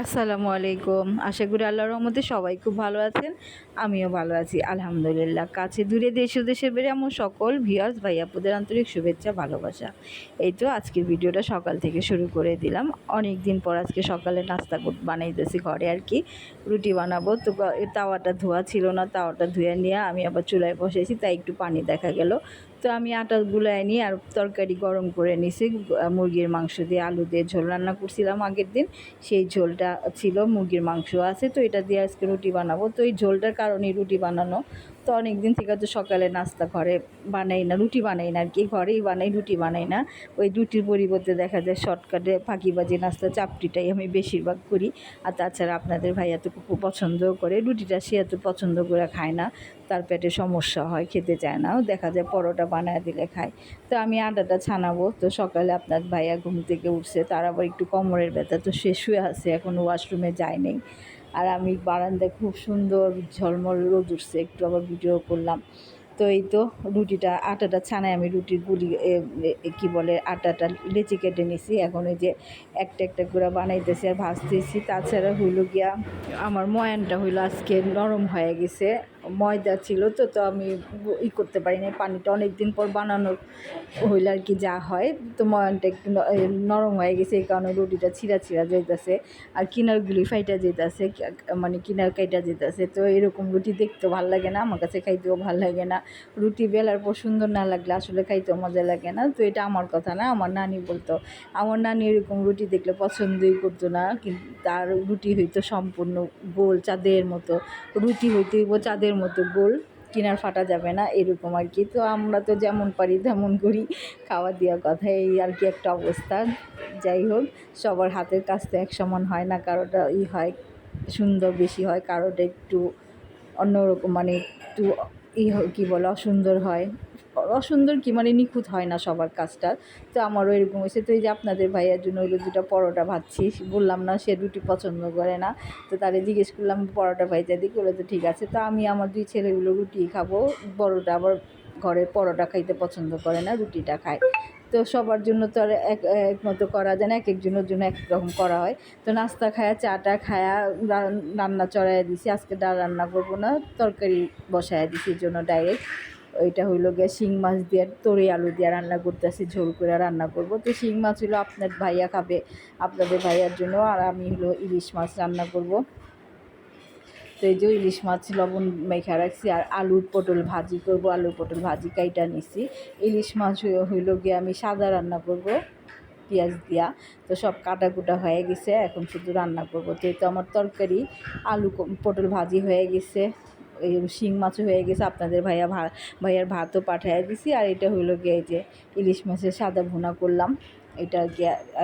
আসসালামু আলাইকুম। আশা করি আল্লাহর রহমতে সবাই খুব ভালো আছেন, আমিও ভালো আছি, আলহামদুলিল্লাহ। কাছে দূরে দেশ ও দেশে বেড়ে আমার সকল ভিয়ার্স ভাইয়াপুদের আন্তরিক শুভেচ্ছা, ভালোবাসা। এই তো আজকের ভিডিওটা সকাল থেকে শুরু করে দিলাম। অনেক দিন পর আজকে সকালে নাস্তা বানাইতেছি ঘরে আর কি। রুটি বানাবো। তো তাওয়াটা ধোয়া ছিল না, তাওয়াটা ধুয়ে নিয়ে আমি আবার চুলায় বসেছি, তাই একটু পানি দেখা গেল। তো আমি আটা গুলায় নিয়ে আর তরকারি গরম করে নিছি। মুরগির মাংস দিয়ে আলু দিয়ে ঝোল রান্না করছিলাম আগের দিন। সেই ঝোলটা ছিল, মুরগির মাংস আছে, তো এটা দিয়ে আজকে রুটি বানাবো। তো এই ঝোলটার কারণে রুটি বানানো। তো অনেক দিন থেকে তো সকালে নাস্তা ঘরে বানাই না, রুটি বানাই না আর কি ঘরেই বানাই, রুটি বানাই না। ওই রুটির পরিবর্তে দেখা যায় শর্টকাটে ফাঁকিবাজি, নাস্তা, চাপটিটাই আমি বেশিরভাগ করি। আর তাছাড়া আপনাদের ভাইয়া তো খুব পছন্দও করে, রুটিটা সে এত পছন্দ করে খায় না, তার পেটে সমস্যা হয়, খেতে চায় না। দেখা যায় পরোটা বানায় দিলে খায়। তো আমি আটাটা ছানাবো। তো সকালে আপনার ভাইয়া ঘুম থেকে উঠছে, তার আবার একটু কোমরের ব্যথা, তো সে শুয়ে আছে, এখন ওয়াশরুমে যায় নেই। আর আমি বারান্দায় খুব সুন্দর ঝলমল রোদ উঠছে, একটু আবার ভিডিও করলাম। তো এই তো রুটিটা, আটাটা ছানায় আমি রুটির গুলি কী বলে, আটাটা লেচি কেটে নিছি। এখন ওই যে একটা একটা করে বানাইতেছি আর ভাজতেছি। তাছাড়া হইল গিয়া, আমার ময়ানটা হইল আজকে নরম হয়ে গেছে। ময়দা ছিল তো তো আমি ই করতে পারি না পানিটা অনেক দিন পর বানানোর হইলে আর কি যা হয়। তো ময়ানটা একটু নরম হয়ে গেছে, এই কারণে রুটিটা ছিঁড়া ছিঁড়া যেতেছে আর কিনারগুলি ফাইটা যেতেছে মানে কিনার কাইটা যেতেছে তো এরকম রুটি দেখতেও ভালো লাগে না, আমার কাছে খাইতেও ভালো লাগে না। রুটি বেলার পর সুন্দর না লাগলে আসলে খাইতেও মজা লাগে না। তো এটা আমার কথা না, আমার নানি বলতো। আমার নানি এরকম রুটি দেখলে পছন্দই করতো না, কিন্তু তার রুটি হইতো সম্পূর্ণ গোল চাঁদের মতো। রুটি হইতে হইব চাঁদের মতো গোল কিনার ফাটা যাবে না, এরকম আর কি। তো আমরা তো যেমন পারি তেমন করি। খাওয়া দেওয়ার কথা এই আর কি একটা অবস্থা। যাই হোক, সবার হাতের কাজ তো এক সমান হয় না, কারোটা ই হয়, সুন্দর বেশি হয়, কারোটা একটু অন্যরকম মানে একটু ই কী বলে, অসুন্দর হয়। অসুন্দর কি মানে নিখুঁত হয় না সবার কাজটা। তো আমারও এরকম হয়েছে। তো এই যে আপনাদের ভাইয়ার জন্য ওই দুটো পরোটা ভাজছি, বললাম না সে রুটি পছন্দ করে না। তো তারে জিজ্ঞেস করলাম, পরোটা ভাইজা দিই বলে তো ঠিক আছে। তো আমি আমার দুই ছেলেগুলো রুটি খাব। বড়োটা আবার ঘরে পরোটা খাইতে পছন্দ করে না, রুটিটা খায়। তো সবার জন্য তো আর এক এক মতো করা যায় না, এক একজনের জন্য এক রকম করা হয়। তো নাস্তা খায়া, চাটা খায়া রান্না চড়াইয়া দিছি। আজকে ডাল রান্না করব না, তরকারি বসাইয়া দিছি জন্য ডাইরেক্ট। ওইটা হইল গিয়ে শিং মাছ দিয়ে তরি আলু দিয়ে রান্না করতে করতেছি, ঝোল করে রান্না করব। তো শিং মাছ হলো আপনার ভাইয়া খাবে, আপনাদের ভাইয়ার জন্য, আর আমি হলো ইলিশ মাছ রান্না করব। তো এই যে ইলিশ মাছ লবণ মেখা রাখছি, আর আলুর পটল ভাজি করব আলুর পটল ভাজি কাইটা নিছি। ইলিশ মাছ হই- হইল গিয়ে আমি সাদা রান্না করব, পেঁয়াজ দিয়া। তো সব কাটা কুটা হয়ে গেছে, এখন শুধু রান্না করব। তো এই তো আমার তরকারি, আলু পটল ভাজি হয়ে গেছে। শিং মাছও হয়ে গেছে, আপনাদের ভাইয়া ভা, ভাইয়ার ভাতও পাঠাইয়া দিছি। আর এটা হইল গিয়ে যে ইলিশ মাছের সাদা ভুনা করলাম। এটা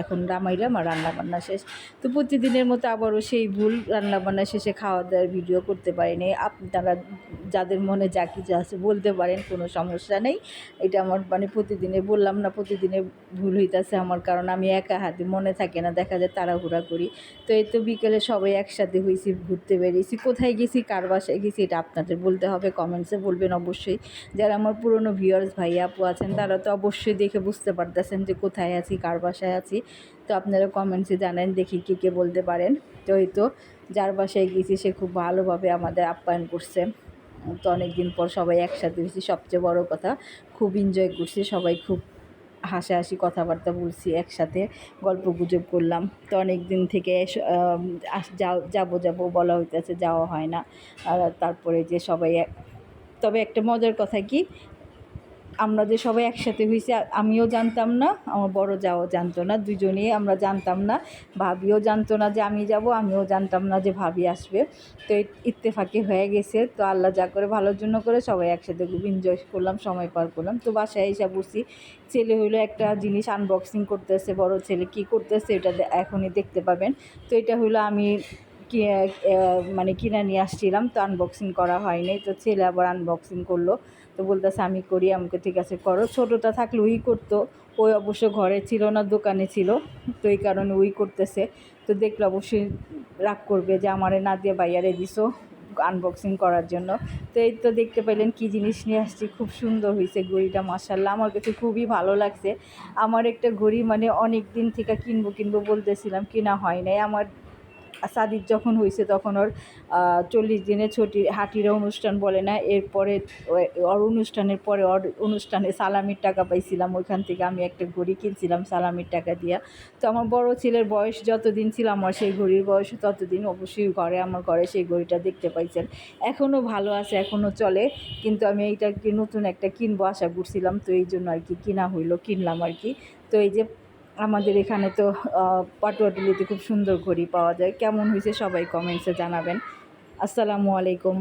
এখন রামাইলাম আর রান্নাবান্না শেষ। তো প্রতিদিনের মতো আবারও সেই ভুল রান্না বান্না শেষে খাওয়া দাওয়ার ভিডিও করতে পারিনি। আপনারা যাদের মনে যা কিছু আছে বলতে পারেন, কোনো সমস্যা নেই। এটা আমার মানে প্রতিদিনে বললাম না, প্রতিদিনে ভুল হইতাছে আমার, কারণ আমি একা হাতে মনে থাকে না, দেখা যায় তাড়াহুড়া করি। তো এই তো বিকেলে সবাই একসাথে হয়েছি ঘুরতে বেরিয়েছি। কোথায় গেছি, কার বাসায় গেছি, এটা আপনাদের বলতে হবে কমেন্টসে বলবেন অবশ্যই। যারা আমার পুরনো ভিউয়ার্স ভাই, আপু আছেন, তারা তো অবশ্যই দেখে বুঝতে পারতেছেন যে কোথায় আছি কার বাসায় আছি, তো আপনারা কমেন্টসে জানেন, দেখি কে কে বলতে পারেন। তো এই তো, যার বাসায় গেছি, সে খুব ভালোভাবে আমাদের আপ্যায়ন করছে। তো অনেক দিন পর সবাই একসাথে হয়েছি, সবচেয়ে বড় কথা, খুব এনজয় করছি, সবাই খুব হাসাহাসি কথাবার্তা বলছি, একসাথে গল্প গুজব করলাম। তো অনেক দিন থেকে যাব যাব বলা হইতেছে, যাওয়া হয় না। আর তারপরে যে সবাই তবে একটা মজার কথা কি আমরা যে সবাই একসাথে হয়েছি আমিও জানতাম না, আমার বড় যাও জানতো না, দুজনেই আমরা জানতাম না, ভাবিও জানতো না যে আমি যাব, আমিও জানতাম না যে ভাবি আসবে। তো ইত্তেফাকে হয়ে গেছে, তো আল্লাহ যা করে ভালোর জন্য করে সবাই একসাথে খুব এনজয় করলাম, সময় পার করলাম। তো বাসায় এসে বসি, ছেলে হইল একটা জিনিস আনবক্সিং করতেছে, বড় ছেলে কি করতেছে এটা এখনই দেখতে পাবেন। তো এটা হইল আমি মানে কিনে নিয়ে আসছিলাম, তো আনবক্সিং করা হয়নি, তো ছেলে আবার আনবক্সিং করল। তো বলতেছে, আমি করি, আমাকে ঠিক আছে করো। ছোটোটা থাকলে ওই করতো ওই অবশ্য ঘরে ছিল না, দোকানে ছিল, তো এই কারণে ওই করতেছে। তো দেখল অবশ্যই রাগ করবে যে, আমারে না দিয়ে বাইয়ারে দিছো আনবক্সিং করার জন্য। তো এই তো দেখতে পেলেন কি জিনিস নিয়ে আসছি, খুব সুন্দর হয়েছে ঘড়িটা মাসাল্লাহ আমার কাছে খুবই ভালো লাগছে। আমার একটা ঘড়ি মানে অনেক দিন থেকে কিনবো কিনবো বলতেছিলাম, কিনা হয় নাই। আমার সাদিক যখন হয়েছে তখন ওর চল্লিশ দিনের ছুটি হাঁটির অনুষ্ঠান বলে না, এরপরে ওর অনুষ্ঠানের পরে ওর অনুষ্ঠানে সালামির টাকা পাইছিলাম, ওইখান থেকে আমি একটা ঘড়ি কিনছিলাম সালামির টাকা দিয়া। তো আমার বড় ছেলের বয়স যতদিন ছিল আমার সেই ঘড়ির বয়স ততদিন অবশ্যই ঘরে, আমার ঘরে সেই ঘড়িটা দেখতে পাইছেন। এখনও ভালো আছে, এখনও চলে, কিন্তু আমি এইটাকে নতুন একটা কিনবো আশা করছিলাম, তো এই জন্য আর কি কিনা হইল, কিনলাম আর কি। তো এই যে আমাদের এখানে তো পাটুয়াটুলিতে খুব সুন্দর ঘড়ি পাওয়া যায়। কেমন হয়েছে সবাই কমেন্টসে জানাবেন। আসসালামু আলাইকুম।